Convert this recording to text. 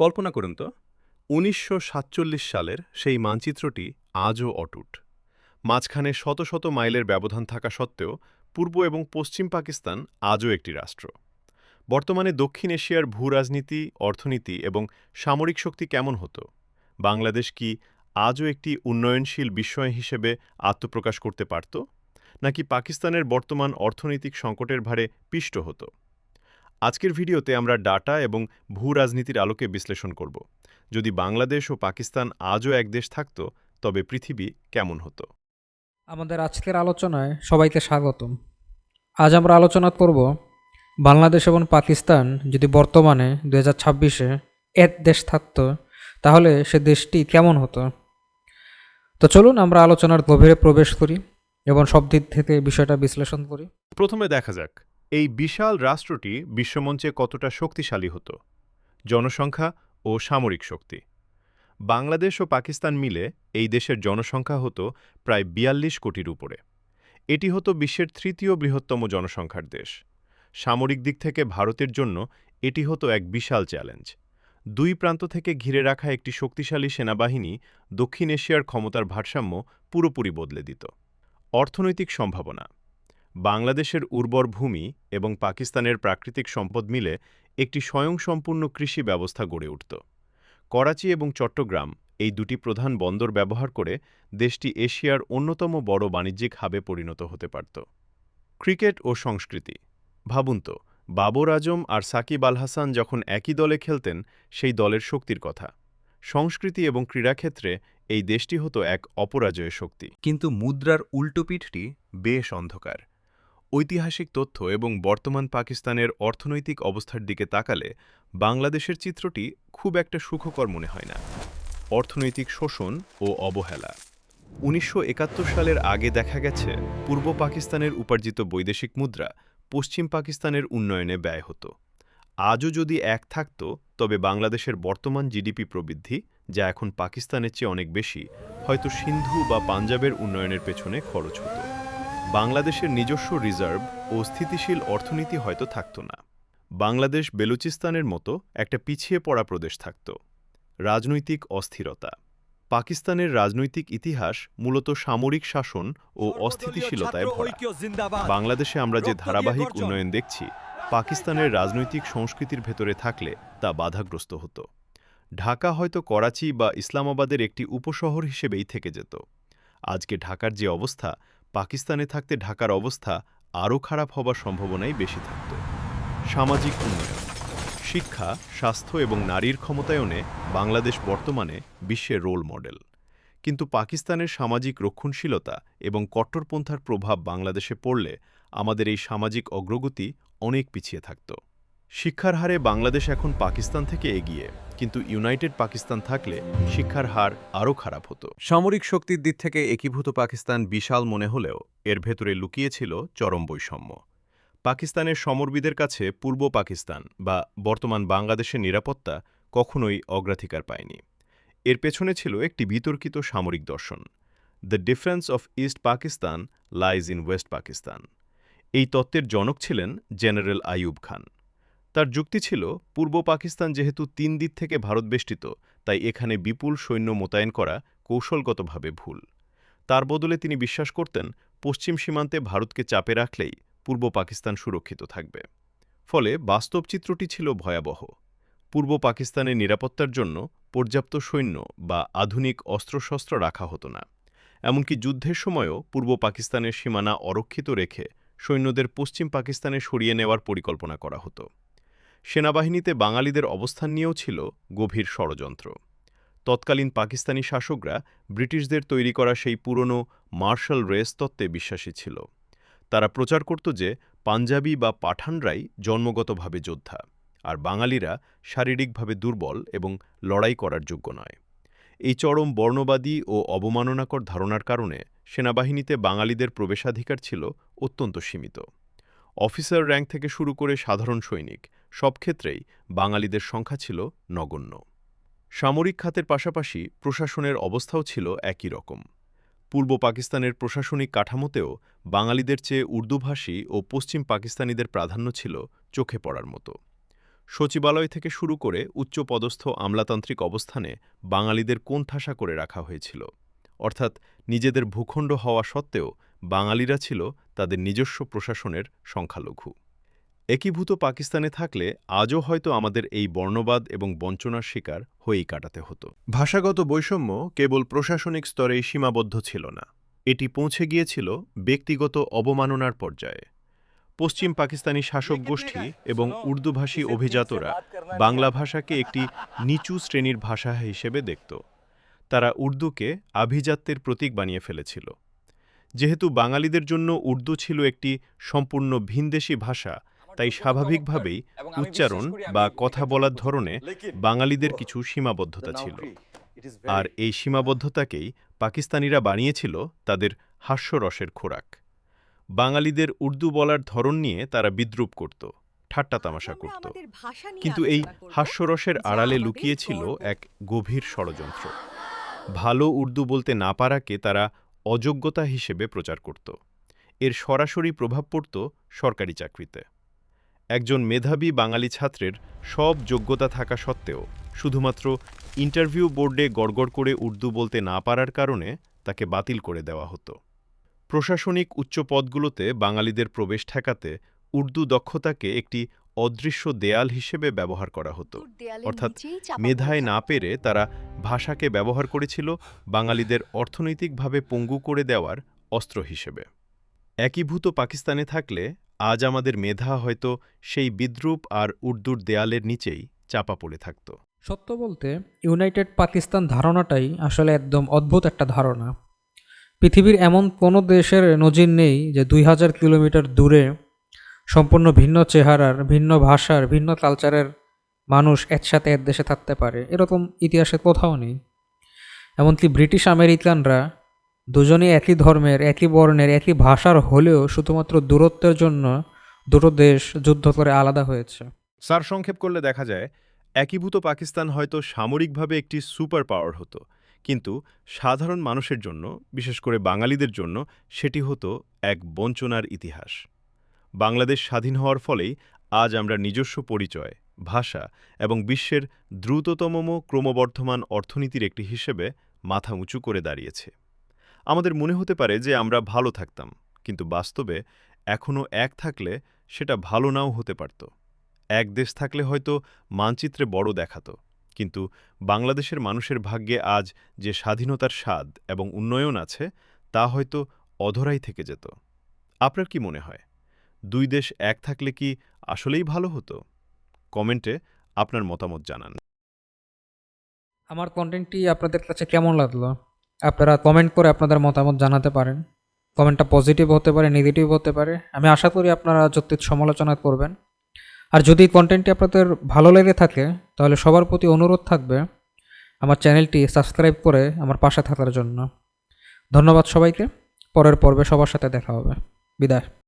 কল্পনা করুন তো, উনিশশো সাতচল্লিশ সালের সেই মানচিত্রটি আজও অটুট। মাঝখানে শত শত মাইলের ব্যবধান থাকা সত্ত্বেও পূর্ব এবং পশ্চিম পাকিস্তান আজও একটি রাষ্ট্র। বর্তমানে দক্ষিণ এশিয়ার ভূরাজনীতি অর্থনীতি এবং সামরিক শক্তি কেমন হতো? বাংলাদেশ কি আজও একটি উন্নয়নশীল বিস্ময় হিসেবে আত্মপ্রকাশ করতে পারত? নাকি পাকিস্তানের বর্তমান অর্থনৈতিক সংকটের ভারে পিষ্ট হতো? আজকের ভিডিওতে আমরা ডাটা এবং ভূ রাজনীতির আলোকে বিশ্লেষণ করব। যদি বাংলাদেশ ও পাকিস্তান আজও এক দেশ থাকত তবে পৃথিবী কেমন হতো? আমাদের আজকের আলোচনায় সবাইকে স্বাগতম। আজ আমরা আলোচনা করব বাংলাদেশ এবং পাকিস্তান যদি বর্তমানে দু হাজার ছাব্বিশে এক দেশ থাকতো তাহলে সে দেশটি কেমন হতো? তো চলুন আমরা আলোচনার গভীরে প্রবেশ করি এবং সব দিক থেকে বিষয়টা বিশ্লেষণ করি। প্রথমে দেখা যাক এই বিশাল রাষ্ট্রটি বিশ্বমঞ্চে কতটা শক্তিশালী হতো? জনসংখ্যা ও সামরিক শক্তি। বাংলাদেশ ও পাকিস্তান মিলে এই দেশের জনসংখ্যা হতো প্রায় বিয়াল্লিশ কোটির উপরে। এটি হতো বিশ্বের তৃতীয় বৃহত্তম জনসংখ্যার দেশ। সামরিক দিক থেকে ভারতের জন্য এটি হতো এক বিশাল চ্যালেঞ্জ। দুই প্রান্ত থেকে ঘিরে রাখা একটি শক্তিশালী সেনাবাহিনী দক্ষিণ এশিয়ার ক্ষমতার ভারসাম্য পুরোপুরি বদলে দিত। অর্থনৈতিক সম্ভাবনা বাংলাদেশের উর্বর ভূমি এবং পাকিস্তানের প্রাকৃতিক সম্পদ মিলে একটি স্বয়ংসম্পূর্ণ কৃষি ব্যবস্থা গড়ে উঠত। করাচি এবং চট্টগ্রাম এই দুটি প্রধান বন্দর ব্যবহার করে দেশটি এশিয়ার অন্যতম বড় বাণিজ্যিক হাবে পরিণত হতে পারত। ক্রিকেট ও সংস্কৃতি। ভাবুন তো, বাবর আজম আর সাকিব আল হাসান যখন একই দলে খেলতেন, সেই দলের শক্তির কথা। সংস্কৃতি এবং ক্রীড়াক্ষেত্রে এই দেশটি হতো এক অপরাজয় শক্তি। কিন্তু মুদ্রার উল্টোপিঠটি বেশ অন্ধকার। ঐতিহাসিক তথ্য এবং বর্তমান পাকিস্তানের অর্থনৈতিক অবস্থার দিকে তাকালে বাংলাদেশের চিত্রটি খুব একটা সুখকর মনে হয় না। অর্থনৈতিক শোষণ ও অবহেলা। উনিশশো একাত্তর সালের আগে দেখা গেছে, পূর্ব পাকিস্তানের উপার্জিত বৈদেশিক মুদ্রা পশ্চিম পাকিস্তানের উন্নয়নে ব্যয় হতো। আজও যদি এক থাকত, তবে বাংলাদেশের বর্তমান জিডিপি প্রবৃদ্ধি, যা এখন পাকিস্তানের চেয়ে অনেক বেশি, হয়তো সিন্ধু বা পাঞ্জাবের উন্নয়নের পেছনে খরচ হতো। বাংলাদেশের নিজস্ব রিজার্ভ ও স্থিতিশীল অর্থনীতি হয়তো থাকত না। বাংলাদেশ বেলুচিস্তানের মতো একটা পিছিয়ে পড়া প্রদেশ থাকত। রাজনৈতিক অস্থিরতা। পাকিস্তানের রাজনৈতিক ইতিহাস মূলত সামরিক শাসন ও অস্থিতিশীলতায় ভরা। বাংলাদেশে আমরা যে ধারাবাহিক উন্নয়ন দেখছি পাকিস্তানের রাজনৈতিক সংস্কৃতির ভেতরে থাকলে তা বাধাগ্রস্ত হতো। ঢাকা হয়তো করাচি বা ইসলামাবাদের একটি উপশহর হিসেবেই থেকে যেত। আজকে ঢাকার যে অবস্থা পাকিস্তানে থাকতে ঢাকার অবস্থা আরও খারাপ হবার সম্ভাবনাই বেশি থাকত। সামাজিক উন্নয়ন, শিক্ষা, স্বাস্থ্য এবং নারীর ক্ষমতায়নে বাংলাদেশ বর্তমানে বিশ্বের রোল মডেল। কিন্তু পাকিস্তানের সামাজিক রক্ষণশীলতা এবং কট্টরপন্থার প্রভাব বাংলাদেশে পড়লে আমাদের এই সামাজিক অগ্রগতি অনেক পিছিয়ে থাকত। শিক্ষার হারে বাংলাদেশ এখন পাকিস্তান থেকে এগিয়ে, কিন্তু ইউনাইটেড পাকিস্তান থাকলে শিক্ষার হার আরও খারাপ হতো। সামরিক শক্তির দিক থেকে একীভূত পাকিস্তান বিশাল মনে হলেও এর ভেতরে লুকিয়েছিল চরম বৈষম্য। পাকিস্তানের সমরবিদের কাছে পূর্ব পাকিস্তান বা বর্তমান বাংলাদেশের নিরাপত্তা কখনোই অগ্রাধিকার পায়নি। এর পেছনে ছিল একটি বিতর্কিত সামরিক দর্শন। The difference of East Pakistan lies in West Pakistan এই তত্ত্বের জনক ছিলেন জেনারেল আইয়ুব খান। তার যুক্তি ছিল, পূর্ব পাকিস্তান যেহেতু তিন দিক থেকে ভারত বেষ্টিত, তাই এখানে বিপুল সৈন্য মোতায়েন করা কৌশলগতভাবে ভুল। তার বদলে তিনি বিশ্বাস করতেন, পশ্চিম সীমান্তে ভারতকে চাপে রাখলেই পূর্ব পাকিস্তান সুরক্ষিত থাকবে। ফলে বাস্তব চিত্রটি ছিল ভয়াবহ। পূর্ব পাকিস্তানের নিরাপত্তার জন্য পর্যাপ্ত সৈন্য বা আধুনিক অস্ত্রশস্ত্র রাখা হতো না। এমনকি যুদ্ধের সময়ও পূর্ব পাকিস্তানের সীমানা অরক্ষিত রেখে সৈন্যদের পশ্চিম পাকিস্তানে সরিয়ে নেওয়ার পরিকল্পনা করা হতো। সেনাবাহিনীতে বাঙালিদের অবস্থান নিয়েও ছিল গভীর ষড়যন্ত্র। তৎকালীন পাকিস্তানি শাসকরা ব্রিটিশদের তৈরি করা সেই পুরনো মার্শাল রেস তত্ত্বে বিশ্বাসী ছিল। তারা প্রচার করত যে পাঞ্জাবি বা পাঠানরাই জন্মগতভাবে যোদ্ধা, আর বাঙালিরা শারীরিকভাবে দুর্বল এবং লড়াই করার যোগ্য নয়। এই চরম বর্ণবাদী ও অবমাননাকর ধারণার কারণে সেনাবাহিনীতে বাঙালিদের প্রবেশাধিকার ছিল অত্যন্ত সীমিত। অফিসার র্যাঙ্ক থেকে শুরু করে সাধারণ সৈনিক সব ক্ষেত্রেই বাঙালিদের সংখ্যা ছিল নগণ্য। সামরিক খাতের পাশাপাশি প্রশাসনের অবস্থাও ছিল একই রকম। পূর্ব পাকিস্তানের প্রশাসনিক কাঠামোতেও বাঙালিদের চেয়ে উর্দুভাষী ও পশ্চিম পাকিস্তানিদের প্রাধান্য ছিল চোখে পড়ার মতো। সচিবালয় থেকে শুরু করে উচ্চপদস্থ আমলাতান্ত্রিক অবস্থানে বাঙালিদের কোণঠাসা করে রাখা হয়েছিল? অর্থাৎ নিজেদের ভূখণ্ড হওয়া সত্ত্বেও বাঙালিরা ছিল তাদের নিজস্ব প্রশাসনের সংখ্যালঘু। একীভূত পাকিস্তানে থাকলে আজও হয়তো আমাদের এই বর্ণবাদ এবং বঞ্চনার শিকার হয়েই কাটাতে হতো। ভাষাগত বৈষম্য কেবল প্রশাসনিক স্তরেই সীমাবদ্ধ ছিল না। এটি পৌঁছে গিয়েছিল ব্যক্তিগত অবমাননার পর্যায়ে। পশ্চিম পাকিস্তানি শাসক গোষ্ঠী এবং উর্দুভাষী অভিজাতরা বাংলা ভাষাকে একটি নিচু শ্রেণির ভাষা হিসেবে দেখত। তারা উর্দুকে আভিজাত্যের প্রতীক বানিয়ে ফেলেছিল। যেহেতু বাঙালিদের জন্য উর্দু ছিল একটি সম্পূর্ণ ভিনদেশী ভাষা তাই স্বাভাবিকভাবেই উচ্চারণ বা কথা বলার ধরনে বাঙালিদের কিছু সীমাবদ্ধতা ছিল। আর এই সীমাবদ্ধতাকেই পাকিস্তানিরা বানিয়েছিল তাদের হাস্যরসের খোরাক। বাঙালিদের উর্দু বলার ধরন নিয়ে তারা বিদ্রুপ করত ঠাট্টা তামাশা করত। কিন্তু এই হাস্যরসের আড়ালে লুকিয়েছিল এক গভীর ষড়যন্ত্র। ভালো উর্দু বলতে না পারাকে তারা অযোগ্যতা হিসেবে প্রচার করত। এর সরাসরি প্রভাব পড়ত সরকারি চাকরিতে। একজন মেধাবী বাঙালি ছাত্রের সব যোগ্যতা থাকা সত্ত্বেও শুধুমাত্র ইন্টারভিউ বোর্ডে গড়গড় করে উর্দু বলতে না পারার কারণে তাকে বাতিল করে দেওয়া হতো। প্রশাসনিক উচ্চ পদগুলোতে বাঙালিদের প্রবেশ ঠেকাতে উর্দু দক্ষতাকে একটি অদৃশ্য দেয়াল হিসেবে ব্যবহার করা হতো। অর্থাৎ মেধায় না পেরে তারা ভাষাকে ব্যবহার করেছিল বাঙালিদের অর্থনৈতিকভাবে পঙ্গু করে দেওয়ার অস্ত্র হিসেবে। একীভূত পাকিস্তানে থাকলে আজ আমাদের মেধা হয়তো সেই বিদ্রুপ আর উর্দুর দেয়ালের নিচেই চাপা পড়ে থাকত। সত্য বলতে, ইউনাইটেড পাকিস্তান ধারণাটাই আসলে একদম অদ্ভুত একটা ধারণা। পৃথিবীর এমন কোনো দেশের নজির নেই যে দুই হাজার কিলোমিটার দূরে সম্পূর্ণ ভিন্ন চেহারার, ভিন্ন ভাষার, ভিন্ন কালচারের মানুষ একসাথে এক দেশে থাকতে পারে। এরকম ইতিহাসে কোথাও নেই। এমনকি ব্রিটিশ আমেরিকানরা দুজনেই একই ধর্মের, একই বর্ণের, একই ভাষার হলেও শুধুমাত্র দূরত্বের জন্য দুটো দেশ যুদ্ধ করে আলাদা হয়েছে। সার সংক্ষেপ করলে দেখা যায় একীভূত পাকিস্তান হয়তো সামরিকভাবে একটি সুপার পাওয়ার হতো, কিন্তু সাধারণ মানুষের জন্য, বিশেষ করে বাঙালিদের জন্য, সেটি হতো এক বঞ্চনার ইতিহাস। বাংলাদেশ স্বাধীন হওয়ার ফলেই আজ আমরা নিজস্ব পরিচয়, ভাষা এবং বিশ্বের দ্রুততম ক্রমবর্ধমান অর্থনীতির একটি হিসেবে মাথা উঁচু করে দাঁড়িয়েছে। আমাদের মনে হতে পারে যে আমরা ভালো থাকতাম, কিন্তু বাস্তবে এখনও এক থাকলে সেটা ভালো নাও হতে পারত। এক দেশ থাকলে হয়তো মানচিত্রে বড় দেখাতো, কিন্তু বাংলাদেশের মানুষের ভাগ্যে আজ যে স্বাধীনতার স্বাদ এবং উন্নয়ন আছে, তা হয়তো অধরাই থেকে যেত। আপনার কি মনে হয়? দুই দেশ এক থাকলে কি আসলেই ভালো হতো? কমেন্টে আপনার মতামত জানান। আমার কন্টেন্টটি আপনাদের কাছে কেমন লাগল? আপনারা কমেন্ট করে আপনাদের মতামত জানাতে পারেন। কমেন্টটা পজিটিভ হতে পারে নেগেটিভ হতে পারে। আমি আশা করি আপনারা যথেষ্ট সমালোচনা করবেন। আর যদি কন্টেন্টটি আপনাদের ভালো লেগে থাকে, তাহলে সবার প্রতি অনুরোধ থাকবে আমার চ্যানেলটি সাবস্ক্রাইব করে আমার পাশে থাকার জন্য। ধন্যবাদ সবাইকে। পরের পর্বে সবার সাথে দেখা হবে। বিদায়।